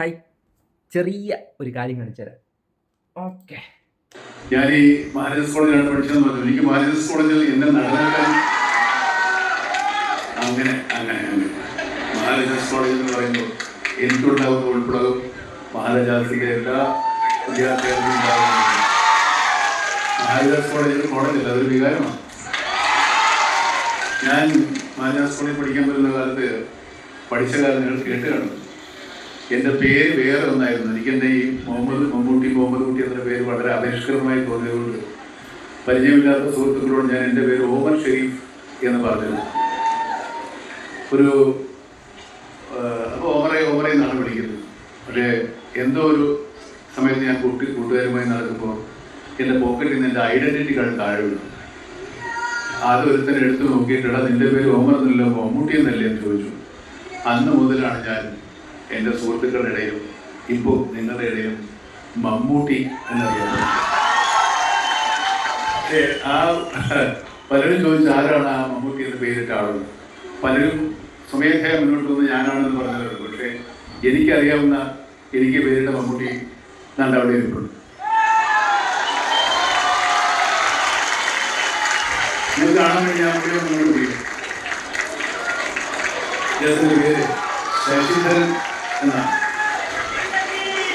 Hi ചെറിയ ഒരു കാര്യം കാണിച്ചു തരാം. ഓക്കെ ഞാൻ ഈ മഹാരാജാസ് കോളേജിലാണ് പഠിച്ചതെന്ന് പറഞ്ഞു. എനിക്ക് മഹാരാജാസ് കോളേജിൽ എന്നെ നടനാക്കാൻ അങ്ങനെ അങ്ങനെ അങ്ങനെ. മഹാരാജാസ് കോളേജ് എന്ന് പറയുമ്പോൾ എനിക്കുണ്ടാകുന്ന ഉൾപ്പെടും മഹാരാജാസിലെ എല്ലാ വിദ്യാർത്ഥികൾക്കും ഉണ്ടാകുന്നു മഹാരാജാസ് കോളേജ് ഒരു കോളേജല്ല അതൊരു വികാരമാണ്. ഞാൻ മഹാരാജാസ് കോളേജിൽ പഠിക്കാൻ പറ്റുന്ന കാലത്ത് പഠിച്ച കാലം നിങ്ങൾ കേട്ട് കാണും. എന്റെ പേര് വേറെ ഒന്നായിരുന്നു. എനിക്ക് എന്റെ ഈ മുഹമ്മദ് മമ്മൂട്ടി മുഹമ്മദ് കുട്ടി എന്ന പേര് വളരെ അപരിഷ്കൃതമായി തോന്നിയതുകൊണ്ട് പരിചയമില്ലാത്ത സുഹൃത്തുക്കളോട് ഞാൻ എന്റെ പേര് ഓമൻ ഷെരീഫ് എന്ന് പറഞ്ഞിരുന്നു. ഒരു അപ്പോൾ ഓമറെ ഓമറെ എന്നാണ് വിളിക്കുന്നത്. പക്ഷേ എന്തോ ഒരു സമയത്ത് ഞാൻ കൂട്ടി കൂട്ടുകാരുമായി നടക്കുമ്പോൾ എന്റെ പോക്കറ്റിൽ നിന്ന് എന്റെ ഐഡന്റിറ്റി താഴെ വീണു. ആദ്യം ഒരുത്തനെ എടുത്ത് നോക്കിയിട്ടുള്ള നിന്റെ പേര് ഓമർ എന്നല്ലോ മമ്മൂട്ടി എന്നല്ലേ എന്ന് ചോദിച്ചു. അന്ന് മുതലാണ് ഞാൻ എന്റെ സുഹൃത്തുക്കളുടെ ഇടയിലും ഇപ്പോൾ നിങ്ങളുടെ ഇടയിലും മമ്മൂട്ടി എന്നറിയാം ആ പലരും ചോദിച്ച ആരാണ് ആ മമ്മൂട്ടി എന്ന് പേരിട്ട ആളുകൾ പലരും സ്വമേധയ മുന്നോട്ട് വന്ന് ഞാനാണെന്ന് പറഞ്ഞവരുണ്ട്. പക്ഷേ എനിക്കറിയാവുന്ന എനിക്ക് പേരിട്ട മമ്മൂട്ടി നല്ല അവിടെ ഇരിപ്പുണ്ട്. ഞാൻ ശശിധരൻ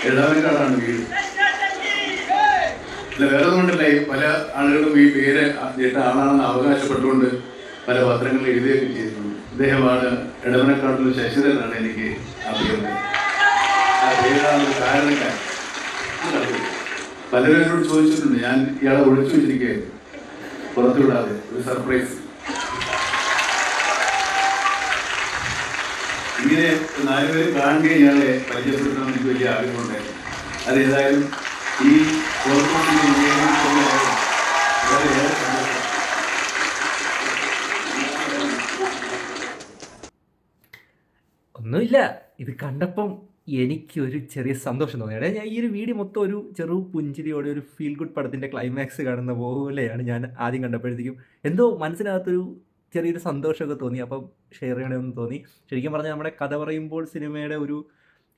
എഴുതാനക്കാടാണ് വീട്. അല്ല വേറെ ഒന്നുകൊണ്ടല്ല ഈ പല ആളുകളും ഈ പേര് ഇട്ട ആളാണെന്ന് അവകാശപ്പെട്ടുകൊണ്ട് പല പത്രങ്ങളിൽ എഴുതുകയൊക്കെ ചെയ്തിട്ടുണ്ട്. ഇദ്ദേഹമാണ് ഇടവനക്കാട്ടിൽ ശശിധരനാണ് എനിക്ക് അറിയുന്നത്. ആ പേരാണ് കാരണക്കാരൻ പലരും എന്നോട് ചോദിച്ചിട്ടുണ്ട് ഞാൻ ഇയാളെ ഒളിച്ചു വെച്ചിരിക്കുകയായിരുന്നു. പുറത്തുവിടാതെ. ഒരു സർപ്രൈസ്. ഇങ്ങനെ നാലുപേരും കാണുകയും ഇയാളെ പരിചയപ്പെടുത്തണം എനിക്ക് വലിയ ആഗ്രഹമുണ്ടായിരുന്നു അത് ഏതായാലും ഈ ഒന്നുമില്ല. ഇത് കണ്ടപ്പം എനിക്കൊരു ചെറിയ സന്തോഷം തോന്നിയാണ് ഞാൻ ഈ ഒരു വീഡിയോ മൊത്തം ഒരു ചെറു പുഞ്ചിരിയോടെ ഒരു ഫീൽ ഗുഡ് പടത്തിന്റെ ക്ലൈമാക്സ് കാണുന്ന പോലെയാണ് ഞാൻ ആദ്യം കണ്ടപ്പോഴത്തേക്കും. എന്തോ മനസ്സിനകത്തൊരു ചെറിയൊരു സന്തോഷമൊക്കെ തോന്നി. അപ്പം ഷെയർ ചെയ്യണമെന്ന് തോന്നി. ശരിക്കും പറഞ്ഞാൽ നമ്മുടെ കഥ പറയുമ്പോൾ സിനിമയുടെ ഒരു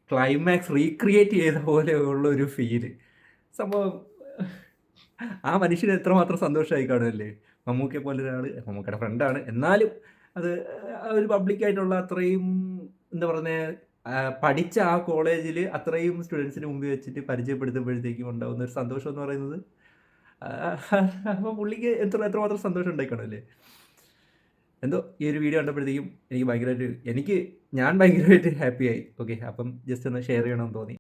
ക്ലൈമാക്സ് റീക്രിയേറ്റ് ചെയ്ത പോലെ ഉള്ള ഒരു ഫീൽ സംഭവം ആ മനുഷ്യന് എത്രമാത്രം സന്തോഷമായി കാണുമല്ലേ മമ്മൂക്കെ പോലെ ഒരാൾ മമ്മൂക്കയുടെ ഫ്രണ്ടാണ് എന്നാലും അത് ഒരു പബ്ലിക്കായിട്ടുള്ള അത്രയും എന്താ പറയുന്നത് പഠിച്ച ആ കോളേജിൽ അത്രയും സ്റ്റുഡൻസിന് മുമ്പിൽ വെച്ചിട്ട് പരിചയപ്പെടുത്തുമ്പോഴത്തേക്കും ഉണ്ടാകുന്ന ഒരു സന്തോഷം എന്ന് പറയുന്നത് അപ്പോൾ പുള്ളിക്ക് എത്ര എത്രമാത്രം സന്തോഷം ഉണ്ടായിക്കാണല്ലേ എന്തോ ഈ ഒരു വീഡിയോ കണ്ടപ്പോഴത്തേക്കും എനിക്ക് ഭയങ്കരമായിട്ട് എനിക്ക് ഞാൻ ഭയങ്കരമായിട്ട് ഹാപ്പിയായി ഓക്കെ അപ്പം ജസ്റ്റ് ഒന്ന് ഷെയർ ചെയ്യണമെന്ന് തോന്നി.